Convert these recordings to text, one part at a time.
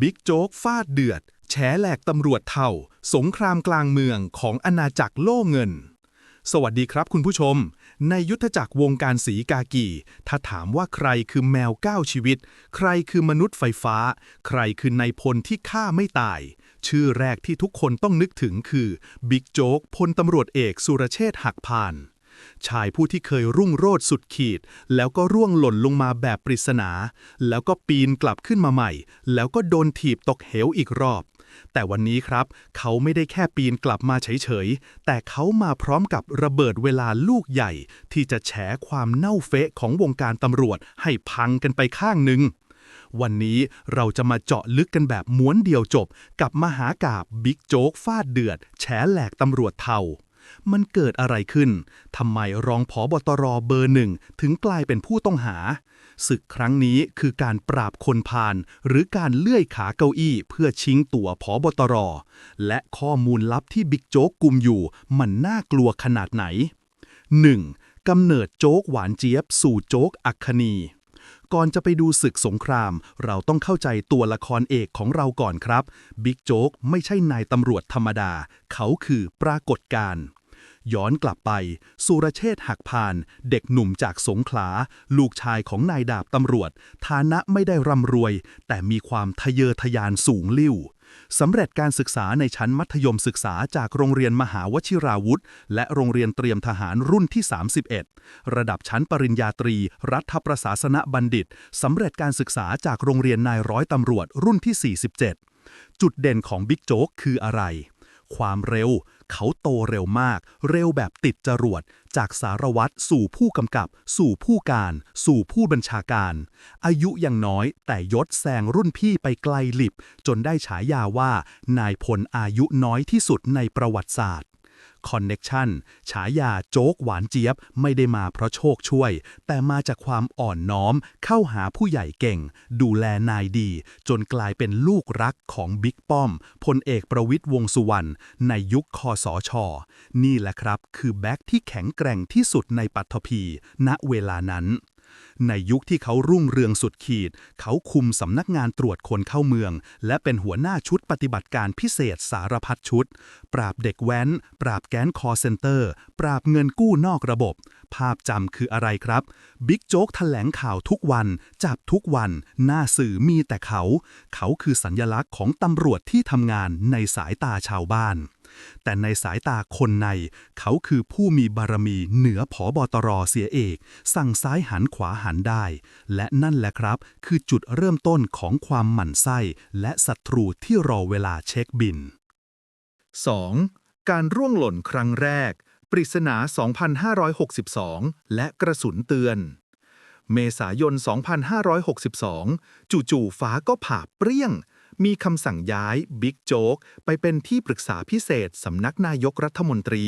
บิ๊กโจ๊กฟาดเดือด แฉแหลกตำรวจเท่า สงครามกลางเมืองของอาณาจักรโล่เงิน สวัสดีครับคุณผู้ชม ในยุทธจักรวงการสีกากีถ้าถามว่าใครคือแมวก้าวชีวิต ใครคือมนุษย์ไฟฟ้า ใครคือนายพลที่ฆ่าไม่ตาย ชื่อแรกที่ทุกคนต้องนึกถึงคือบิ๊กโจ๊กพลตำรวจเอกสุรเชษฐ์หักพาน ชายผู้ที่เคยรุ่งโรจน์สุดขีด แล้วก็ร่วงหล่นลงมาแบบปริศนา แล้วก็ปีนกลับขึ้นมาใหม่ แล้วก็โดนถีบตกเหวอีกรอบ แต่วันนี้ครับ เขาไม่ได้แค่ปีนกลับมาเฉยๆ แต่เขามาพร้อมกับระเบิดเวลาลูกใหญ่ ที่จะแฉความเน่าเฟะของวงการตำรวจให้พังกันไปข้างหนึ่งวันนี้เราจะมาเจาะลึกกันแบบม้วนเดียวจบ กับมหากาบบิ๊กโจ๊กฟาดเดือด แฉแหลกตำรวจเทา มันเกิดอะไรขึ้น ทำไมรองผอบตรเบอร์หนึ่งถึงกลายเป็นผู้ต้องหา ศึกครั้งนี้คือการปราบคนพาลหรือการเลื่อยขาเก้าอี้เพื่อชิงตัวผอบตร และข้อมูลลับที่บิ๊กโจ๊กกุมอยู่ มันน่ากลัวขนาดไหน 1. กำเนิดโจ๊กหวานเจี๊ยบ สู่โจ๊กอัคคณีก่อนจะไปดูศึกสงคราม เราต้องเข้าใจตัวละครเอกของเราก่อนครับ บิ๊กโจ๊กไม่ใช่นายตำรวจธรรมดา เขาคือปรากฏการณ์ ย้อนกลับไป สุรเชษฐหักพาน เด็กหนุ่มจากสงขลา ลูกชายของนายดาบตำรวจ ฐานะไม่ได้ร่ำรวย แต่มีความทะเยอทะยานสูงลิ่วสำเร็จการศึกษาในชั้นมัธยมศึกษาจากโรงเรียนมหาวชิราวุธ และโรงเรียนเตรียมทหารรุ่นที่ 31 ระดับชั้นปริญญาตรี รัฐประศาสนบัณฑิตสำเร็จการศึกษาจากโรงเรียนนายร้อยตำรวจรุ่นที่ 47 จุดเด่นของบิ๊กโจ๊กคืออะไร ความเร็ว เขาโตเร็วมาก เร็วแบบติดจรวด จากสารวัตรสู่ผู้กำกับ สู่ผู้การ สู่ผู้บัญชาการ อายุยังน้อยแต่ยศแซงรุ่นพี่ไปไกลหลิบ จนได้ฉายาว่านายพลอายุน้อยที่สุดในประวัติศาสตร์ คอนเน็กชันฉายาโจ๊กหวานเจี๊ยบ ไม่ได้มาเพราะโชคช่วย แต่มาจากความอ่อนน้อม เข้าหาผู้ใหญ่เก่ง ดูแลนายดี จนกลายเป็นลูกรักของบิ๊กป้อมพลเอกประวิตยวงสุวรรณในยุคคอสอชอนี่แหละครับ คือแบ็คที่แข็งแกร่งที่สุดในปัตภีณเวลานั้น ในยุคที่เขารุ่งเรืองสุดขีด เขาคุมสำนักงานตรวจคนเข้าเมือง และเป็นหัวหน้าชุดปฏิบัติการพิเศษสารพัดชุด ปราบเด็กแว้น ปราบแก๊งคอเซนเตอร์ ปราบเงินกู้นอกระบบ ภาพจำคืออะไรครับ บิ๊กโจ๊กแถลงข่าวทุกวัน จับทุกวัน หน้าสื่อมีแต่เขา เขาคือสัญญลักษณ์ของตำรวจที่ทำงานในสายตาชาวบ้าน แต่ในสายตาคนใน เขาคือผู้มีบารมีเหนือผอบอตรเสียเอก สั่งซ้ายหันขวาหันได้ และนั่นแหละครับ คือจุดเริ่มต้นของความหมั่นไส้ และศัตรูที่รอเวลาเช็คบิน 2. การร่วงหล่นครั้งแรก ปริศนา 2562 และกระสุนเตือนเมษายน 2562 จู่ๆ ฟ้าก็ผ่าเปรี้ยง มีคำสั่งย้ายบิ๊กโจ๊กไปเป็นที่ปรึกษาพิเศษสำนักนายกรัฐมนตรี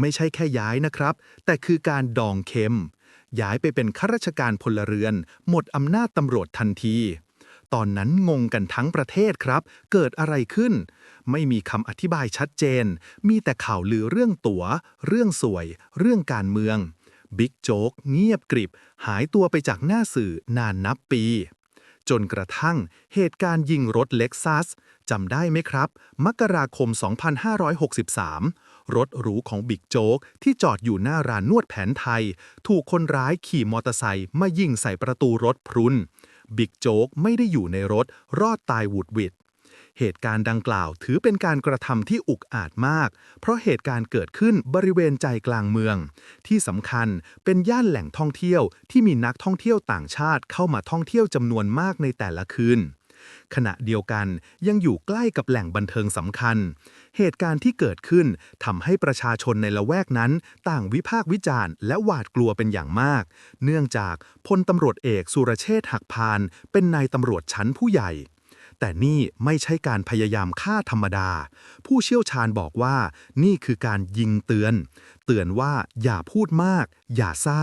ไม่ใช่แค่ย้ายนะครับ แต่คือการดองเข็ม ย้ายไปเป็นข้าราชการพลเรือน หมดอำนาจตำรวจทันที ตอนนั้นงงกันทั้งประเทศครับ เกิดอะไรขึ้น ไม่มีคำอธิบายชัดเจน มีแต่ข่าวลือเรื่องตัว๋ว เรื่องสวย เรื่องการเมืองบิ๊กโจ๊กเงียบกริบ หายตัวไปจากหน้าสื่อนานนับปี จนกระทั่งเหตุการณ์ยิงรถเล็กซัสจำได้ไหมครับ มกราคม 2563 รถหรูของบิ๊กโจ๊กที่จอดอยู่หน้าร้านนวดแผนไทย ถูกคนร้ายขี่มอเตอร์ไซค์มายิงใส่ประตูรถพรุนบิ๊กโจ๊กไม่ได้อยู่ในรถรอดตายหวุดหวิด เหตุการณ์ดังกล่าวถือเป็นการกระทำที่อุกอาจมาก เพราะเหตุการณ์เกิดขึ้นบริเวณใจกลางเมือง ที่สำคัญเป็นย่านแหล่งท่องเที่ยวที่มีนักท่องเที่ยวต่างชาติเข้ามาท่องเที่ยวจำนวนมากในแต่ละคืนขณะเดียวกันยังอยู่ใกล้กับแหล่งบันเทิงสำคัญ เหตุการณ์ที่เกิดขึ้นทำให้ประชาชนในละแวกนั้น ต่างวิพากษ์วิจารณ์และหวาดกลัวเป็นอย่างมาก เนื่องจากพลตำรวจเอกสุรเชษฐ์หักพาน เป็นนายตำรวจชั้นผู้ใหญ่ แต่นี่ไม่ใช่การพยายามฆ่าธรรมดา ผู้เชี่ยวชาญบอกว่า นี่คือการยิงเตือน เตือนว่าอย่าพูดมาก อย่าซ่า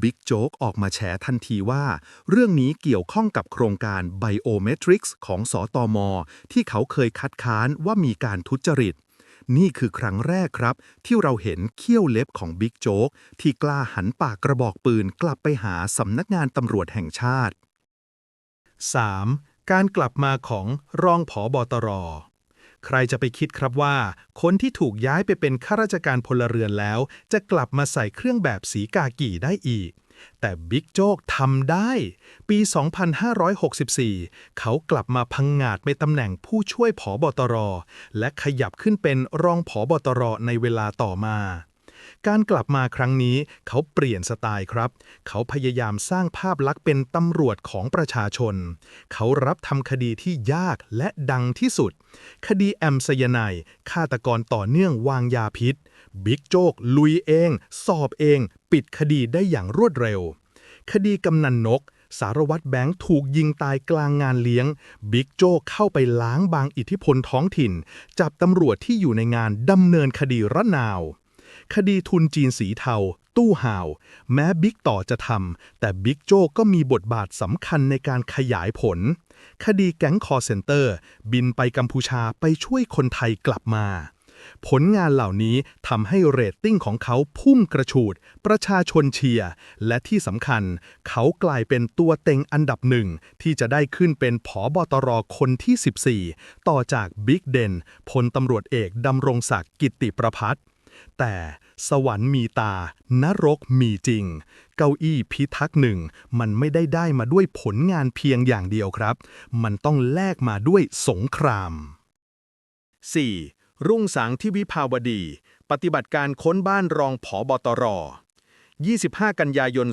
บิ๊กโจ๊กออกมาแฉทันทีว่า เรื่องนี้เกี่ยวข้องกับโครงการ Biometrics ของสอตอมที่เขาเคยคัดค้านว่ามีการทุจริต นี่คือครั้งแรกครับ ที่เราเห็นเขี้ยวเล็บของบิ๊กโจ๊กที่กล้าหันปากกระบอกปืนกลับไปหาสำนักงานตำรวจแห่งชาติ 3. การกลับมาของรองผอบอตร ใครจะไปคิดครับว่า คนที่ถูกย้ายไปเป็นข้าราชการพลเรือนแล้ว จะกลับมาใส่เครื่องแบบสีกากีได้อีก แต่บิ๊กโจ๊กทำได้ ปี 2564 เขากลับมาพังงาดในตำแหน่งผู้ช่วยผอบอตร และขยับขึ้นเป็นรองผอบอตรในเวลาต่อมา การกลับมาครั้งนี้เขาเปลี่ยนสไตล์ครับ เขาพยายามสร้างภาพลักษณ์เป็นตำรวจของประชาชน เขารับทำคดีที่ยากและดังที่สุด คดีแอมไซยาไนด์ฆาตกรต่อเนื่องวางยาพิษ บิ๊กโจ๊กลุยเอง สอบเอง ปิดคดีได้อย่างรวดเร็ว คดีกำนันนกสารวัตรแบงค์ถูกยิงตายกลางงานเลี้ยง บิ๊กโจ้เข้าไปล้างบางอิทธิพลท้องถิ่น จับตำรวจที่อยู่ในงานดำเนินคดีระนาว คดีทุนจีนสีเทา ตู้ห่าว แม้บิ๊กต่อจะทำ แต่บิ๊กโจ้ก็มีบทบาทสำคัญในการขยายผล คดีแก๊งคอเซนเตอร์ บินไปกัมพูชาไปช่วยคนไทยกลับมา ผลงานเหล่านี้ทำให้เรตติ้งของเขาพุ่งกระฉูด ประชาชนเชียร์ และที่สำคัญ เขากลายเป็นตัวเต็งอันดับหนึ่ง ที่จะได้ขึ้นเป็นผอบอตรคนที่ 14 ต่อจากบิ๊กเดนพลตำรวจเอกดำรงศักดิ์กิตติประพัฒน์ แต่สวรรค์มีตานรกมีจริง เก้าอี้พิทักษ์หนึ่งมันไม่ได้ได้มาด้วยผลงานเพียงอย่างเดียวครับ มันต้องแลกมาด้วยสงคราม 4. รุ่งสางที่วิภาวดี ปฏิบัติการค้นบ้านรองผอบอตร 25 กันยายน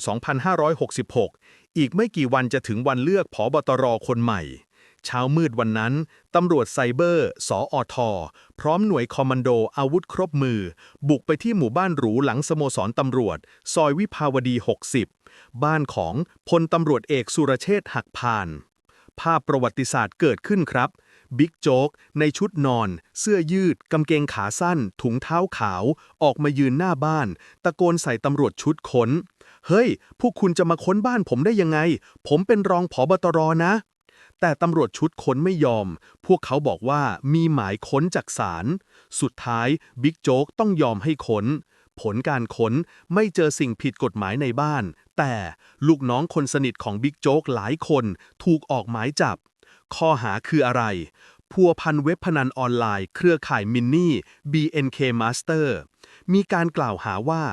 2566 อีกไม่กี่วันจะถึงวันเลือกผอบอตรคนใหม่ เช้ามืดวันนั้น ตำรวจไซเบอร์ สออทอพร้อมหน่วยคอมมานโดอาวุธครบมือ บุกไปที่หมู่บ้านหรูหลังสโมสรตำรวจ ซอยวิภาวดี 60 บ้านของพลตำรวจเอกสุรเชษหักพาน ภาพประวัติศาสตร์เกิดขึ้นครับบิ๊กโจ๊กในชุดนอน เสื้อยืด กางเกงขาสั้น ถุงเท้าขาว ออกมายืนหน้าบ้าน ตะโกนใส่ตำรวจชุดค้น เฮ้ย พวกคุณจะมาค้นบ้านผมได้ยังไง ผมเป็นรองผอบตรนะ แต่ตำรวจชุดค้นไม่ยอม พวกเขาบอกว่ามีหมายค้นจากศาล สุดท้ายบิ๊กโจ๊กต้องยอมให้ค้น ผลการค้นไม่เจอสิ่งผิดกฎหมายในบ้าน แต่ลูกน้องคนสนิทของบิ๊กโจ๊กหลายคนถูกออกหมายจับ ข้อหาคืออะไร พัวพันเว็บพนันออนไลน์ เครือข่ายมินนี่ BNK Master มีการกล่าวหาว่า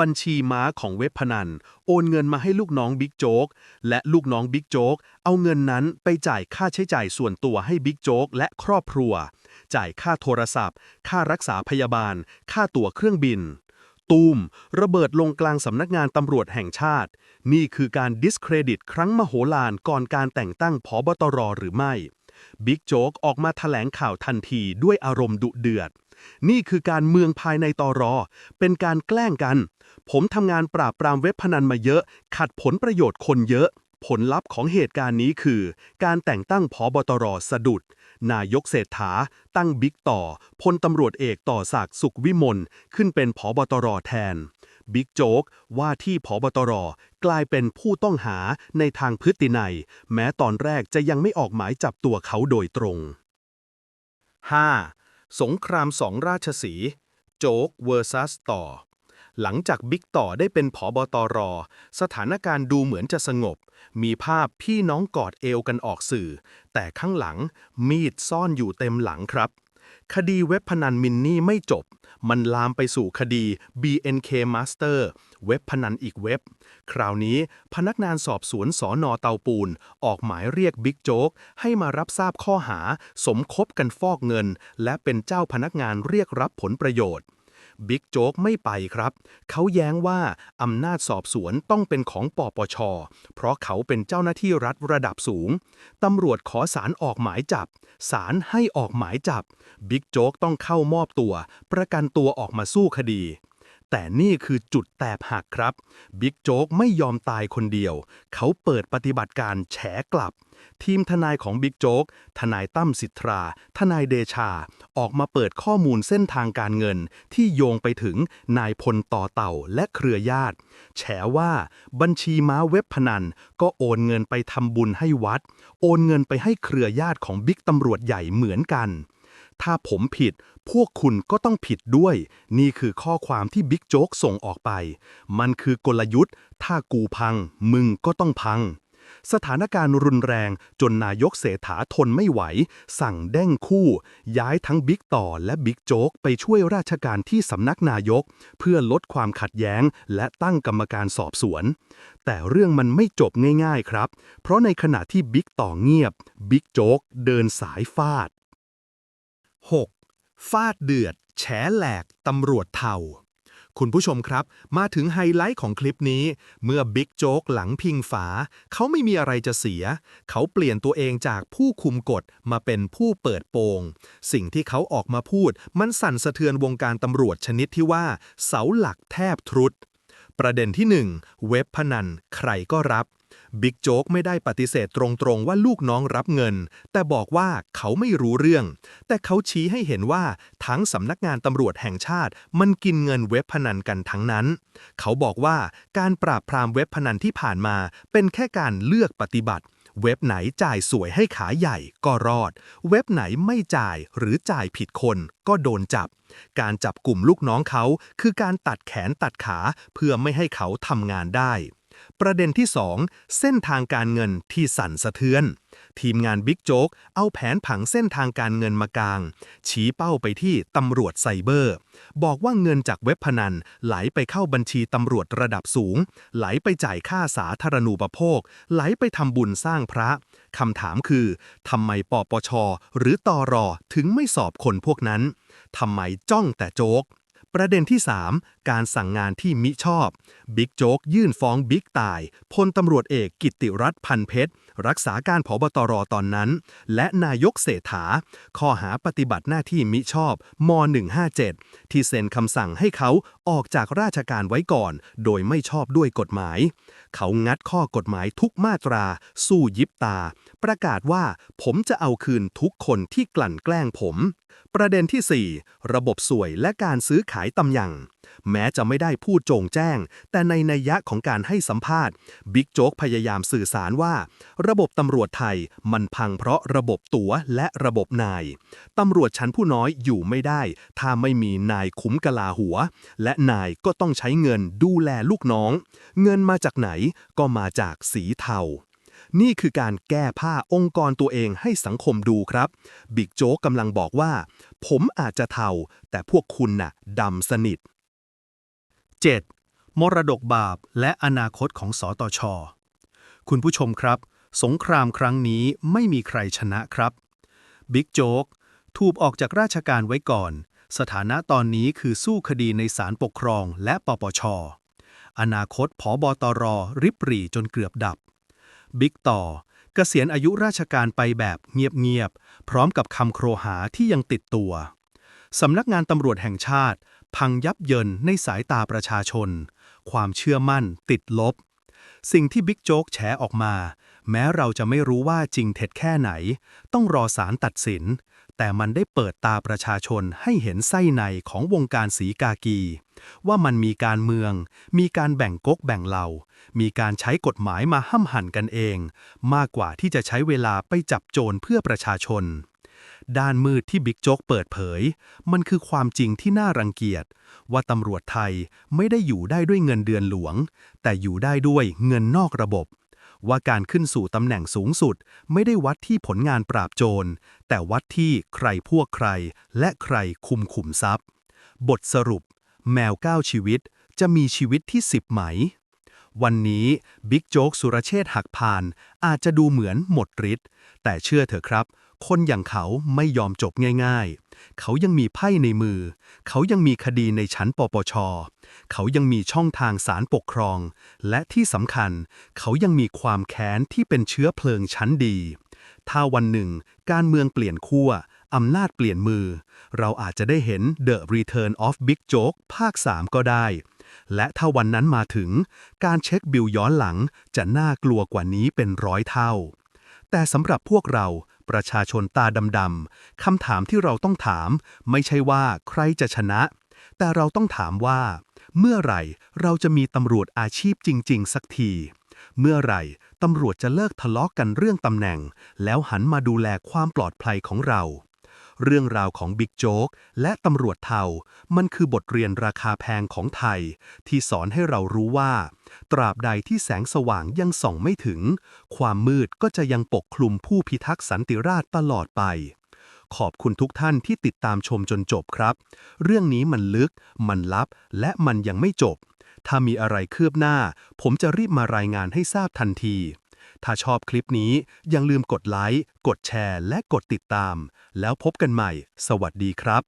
บัญชีม้าของเว็บพนัน โอนเงินมาให้ลูกน้องบิ๊กโจ๊กและลูกน้องบิ๊กโจ๊กเอาเงินนั้นไปจ่ายค่าใช้จ่ายส่วนตัวให้บิ๊กโจ๊กและครอบครัว จ่ายค่าโทรศัพท์ ค่ารักษาพยาบาล ค่าตั๋วเครื่องบิน ตูม ระเบิดลงกลางสำนักงานตำรวจแห่งชาติ นี่คือการดิสเครดิตครั้งมโหฬารก่อนการแต่งตั้งผอบตรหรือไม่บิ๊กโจ๊กออกมาแถลงข่าวทันทีด้วยอารมณ์ดุเดือด นี่คือการเมืองภายในตอรอ เป็นการแกล้งกัน ผมทำงานปราบปรามเว็บพนันมาเยอะ ขัดผลประโยชน์คนเยอะ ผลลัพธ์ของเหตุการณ์นี้คือ การแต่งตั้งผอบตรสะดุด นายกเศรษฐา ตั้งบิ๊กต่อพลตำรวจเอกต่อศักดิ์สุขวิมลขึ้นเป็นผอบตรแทนบิ๊กโจ๊กว่าที่ผอบตรกลายเป็นผู้ต้องหาในทางพฤตินัย แม้ตอนแรกจะยังไม่ออกหมายจับตัวเขาโดยตรง 5. สงครามสองราชสีห์โจ๊ก vs ต่อ หลังจากบิ๊กต่อได้เป็นผอบตรสถานการณ์ดูเหมือนจะสงบ มีภาพพี่น้องกอดเอวกันออกสื่อ แต่ข้างหลังมีดซ่อนอยู่เต็มหลังครับ คดีเว็บพนันมินนี่ไม่จบ มันลามไปสู่คดี BNK Master เว็บพนันอีกเว็บ คราวนี้พนักงานสอบสวนสอนอเตาปูน ออกหมายเรียกบิ๊กโจ๊กให้มารับทราบข้อหา สมคบกันฟอกเงิน และเป็นเจ้าพนักงานเรียกรับผลประโยชน์บิ๊กโจ๊กไม่ไปครับ เขาแย้งว่า อำนาจสอบสวนต้องเป็นของปปช เพราะเขาเป็นเจ้าหน้าที่รัฐระดับสูง ตำรวจขอสารออกหมายจับ สารให้ออกหมายจับ บิ๊กโจ๊กต้องเข้ามอบตัว ประกันตัวออกมาสู้คดี แต่นี่คือจุดแตกหักครับ บิ๊กโจ๊กไม่ยอมตายคนเดียว เขาเปิดปฏิบัติการแฉกลับ ทีมทนายของบิ๊กโจ๊ก ทนายตั้มสิทธราทนายเดชา ออกมาเปิดข้อมูลเส้นทางการเงิน ที่โยงไปถึงนายพลต่อเต่าและเครือญาติ แฉว่าบัญชีม้าเว็บพนัน ก็โอนเงินไปทำบุญให้วัด โอนเงินไปให้เครือญาติของบิ๊กตำรวจใหญ่เหมือนกัน ถ้าผมผิด พวกคุณก็ต้องผิดด้วย นี่คือข้อความที่บิ๊กโจ๊กส่งออกไป มันคือกลยุทธ์ ถ้ากูพัง มึงก็ต้องพัง สถานการณ์รุนแรงจนนายกเศรษฐาทนไม่ไหว สั่งเด้งคู่ ย้ายทั้งบิ๊กต่อและบิ๊กโจ๊กไปช่วยราชการที่สำนักนายก เพื่อลดความขัดแย้ง และตั้งกรรมการสอบสวน แต่เรื่องมันไม่จบง่ายๆครับ เพราะในขณะที่บิ๊กต่อเงียบ บิ๊กโจ๊กเดินสายฟาด 6. ฟาดเดือด แฉแหลก ตำรวจเทาคุณผู้ชมครับ มาถึงไฮไลท์ของคลิปนี้ เมื่อบิ๊กโจ๊กหลังพิงฝา เขาไม่มีอะไรจะเสีย เขาเปลี่ยนตัวเองจากผู้คุมกฎมาเป็นผู้เปิดโปง สิ่งที่เขาออกมาพูด มันสั่นสะเทือนวงการตำรวจชนิดที่ว่า เสาหลักแทบทรุด ประเด็นที่ 1 เว็บพนัน ใครก็รับ บิ๊กโจ๊กไม่ได้ปฏิเสธตรงๆว่าลูกน้องรับเงิน แต่บอกว่าเขาไม่รู้เรื่อง แต่เขาชี้ให้เห็นว่าทั้งสำนักงานตำรวจแห่งชาติ มันกินเงินเว็บพนันกันทั้งนั้น เขาบอกว่าการปราบพรามเว็บพนันที่ผ่านมา เป็นแค่การเลือกปฏิบัติ เว็บไหนจ่ายสวยให้ขาใหญ่ก็รอด เว็บไหนไม่จ่ายหรือจ่ายผิดคนก็โดนจับ การจับกลุ่มลูกน้องเขา คือการตัดแขนตัดขาเพื่อไม่ให้เขาทำงานได้ ประเด็นที่ 2 เส้นทางการเงินที่สั่นสะเทือน ทีมงานบิ๊กโจ๊กเอาแผนผังเส้นทางการเงินมากาง ชี้เป้าไปที่ตำรวจไซเบอร์ บอกว่าเงินจากเว็บพนัน ไหลไปเข้าบัญชีตำรวจระดับสูง ไหลไปจ่ายค่าสาธารณูปโภค ไหลไปทำบุญสร้างพระคำถามคือทำไมปปช หรือตอรอถึงไม่สอบคนพวกนั้นทำไมจ้องแต่โจ๊ก ประเด็นที่ 3 การสั่งงานที่มิชอบ บิ๊กโจ๊กยื่นฟ้องบิ๊กตาย พลตำรวจเอกกิตติรัตน์พันเพชร รักษาการผบตรตอนนั้น และนายกเศรษฐา ข้อหาปฏิบัติหน้าที่มิชอบม 157 ที่เซ็นคำสั่งให้เขาออกจากราชการไว้ก่อน โดยไม่ชอบด้วยกฎหมาย เขางัดข้อกฎหมายทุกมาตรา สู้ยิบตา ประกาศว่าผมจะเอาคืนทุกคนที่กลั่นแกล้งผม ประเด็นที่ 4 ระบบสวยและการซื้อขายตำแหน่งแม้จะไม่ได้พูดโจงแจ้ง แต่ในนัยยะของการให้สัมภาษณ์ บิ๊กโจ๊กพยายามสื่อสารว่าระบบตำรวจไทยมันพังเพราะระบบตั๋วและระบบนาย ตำรวจชั้นผู้น้อยอยู่ไม่ได้ ถ้าไม่มีนายคุ้มกะลาหัว และนายก็ต้องใช้เงินดูแลลูกน้อง เงินมาจากไหนก็มาจากสีเทานี่คือการแก้ผ้าองค์กรตัวเองให้สังคมดูครับ บิ๊กโจ๊กกำลังบอกว่า ผมอาจจะเทา แต่พวกคุณน่ะดำสนิท 7. มรดกบาปและอนาคตของสอตชคุณผู้ชมครับ สงครามครั้งนี้ไม่มีใครชนะครับ บิ๊กโจ๊กถูกออกจากราชการไว้ก่อน สถานะตอนนี้คือสู้คดีในศาลปกครองและปปช อนาคตผอบอตรริบหรี่จนเกือบดับ บิ๊กต่อเกษียณอายุราชการไปแบบเงียบๆ พร้อมกับคำโครหาที่ยังติดตัว สำนักงานตำรวจแห่งชาติ พังยับเยินในสายตาประชาชน ความเชื่อมั่นติดลบ สิ่งที่บิ๊กโจ๊กแฉออกมา แม้เราจะไม่รู้ว่าจริงเท็จแค่ไหน ต้องรอศาลตัดสิน แต่มันได้เปิดตาประชาชนให้เห็นไส้ในของวงการสีกากี ว่ามันมีการเมือง มีการแบ่งก๊กแบ่งเหล่า มีการใช้กฎหมายมาห้ำหั่นกันเอง มากกว่าที่จะใช้เวลาไปจับโจรเพื่อประชาชนด้านมืดที่บิ๊กโจ๊กเปิดเผย มันคือความจริงที่น่ารังเกียจ ว่าตำรวจไทยไม่ได้อยู่ได้ด้วยเงินเดือนหลวง แต่อยู่ได้ด้วยเงินนอกระบบ ว่าการขึ้นสู่ตำแหน่งสูงสุด ไม่ได้วัดที่ผลงานปราบโจร แต่วัดที่ใครพวกใคร และใครคุมขุมทรัพย์ บทสรุป แมวก้าชีวิต จะมีชีวิตที่สิบไหม วันนี้บิ๊กโจ๊กสุรเชษฐ์หักพาน อาจจะดูเหมือนหมดฤทธิ์แต่เชื่อเถอะครับ คนอย่างเขาไม่ยอมจบง่ายๆ เขายังมีไพ่ในมือ เขายังมีคดีในชั้นปปช เขายังมีช่องทางศาลปกครอง และที่สำคัญ เขายังมีความแค้นที่เป็นเชื้อเพลิงชั้นดี ถ้าวันหนึ่ง การเมืองเปลี่ยนขั้วอำนาจเปลี่ยนมือ เราอาจจะได้เห็น The Return of Big Joke ภาค 3 ก็ได้ และถ้าวันนั้นมาถึง การเช็คบิลย้อนหลังจะน่ากลัวกว่านี้เป็นร้อยเท่า แต่สำหรับพวกเรา ประชาชนตาดำๆคำถามที่เราต้องถาม ไม่ใช่ว่าใครจะชนะ แต่เราต้องถามว่า เมื่อไหร่เราจะมีตำรวจอาชีพจริง ๆ สักที เมื่อไหร่ตำรวจจะเลิกทะเลาะกกันเรื่องตำแหน่ง แล้วหันมาดูแลความปลอดภัยของเรา เรื่องราวของบิ๊กโจ๊กและตำรวจเทา มันคือบทเรียนราคาแพงของไทย ที่สอนให้เรารู้ว่า ตราบใดที่แสงสว่างยังส่องไม่ถึง ความมืดก็จะยังปกคลุมผู้พิทักษ์สันติราษฎร์ตลอดไป ขอบคุณทุกท่านที่ติดตามชมจนจบครับ เรื่องนี้มันลึก มันลับ และมันยังไม่จบ ถ้ามีอะไรคืบหน้า ผมจะรีบมารายงานให้ทราบทันที ถ้าชอบคลิปนี้อย่าลืมกดไลค์ กดแชร์ และกดติดตาม แล้วพบกันใหม่ สวัสดีครับ